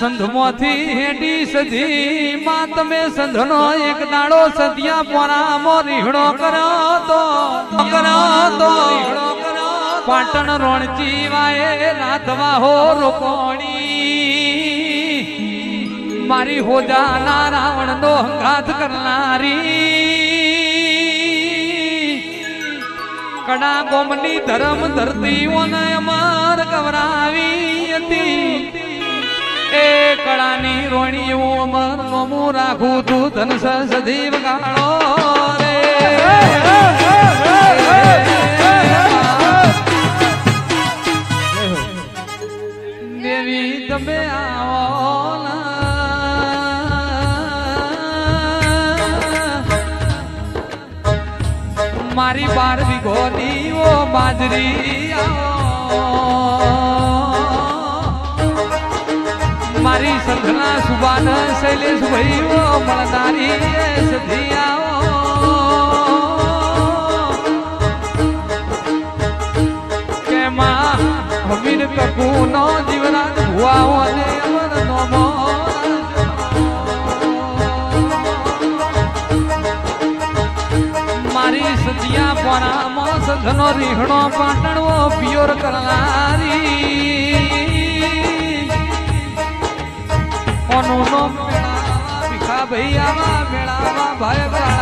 સંધમાંથી હેડી સધી માં તમે સંધનો એક દાડો સદિયા પોરામો રીહણો કર્યો તો કર્યો તો પાટણ રણજી વાએ રાધવા હો રોકોણી મારી હોજાના રાવણ નો હંગાત કરનારી. કડા ગોમની ધરમ ધરતી ઓને માર કવરાવી કળાની રોણી હું અમર રાખું તું, ધન સદીવ ગાળો રે. દેવી તમે આવો મારી બાર વીઘોની દીવો બાજરી આવો. સુબાન શૈલેષ ભાઈ ઓ મળનારી એ સધી આવો કે માં હમીર કપુ નો જીવરાજ ભુવાઓ અને અમર નો મારી સદિયા પોરામાં સધનો રીહણો પાટણવો પિયોર કરનારી સોનું નો મેળાવા ભીખા ભૈયામાં મેળાવા ભાઈ ભાઈ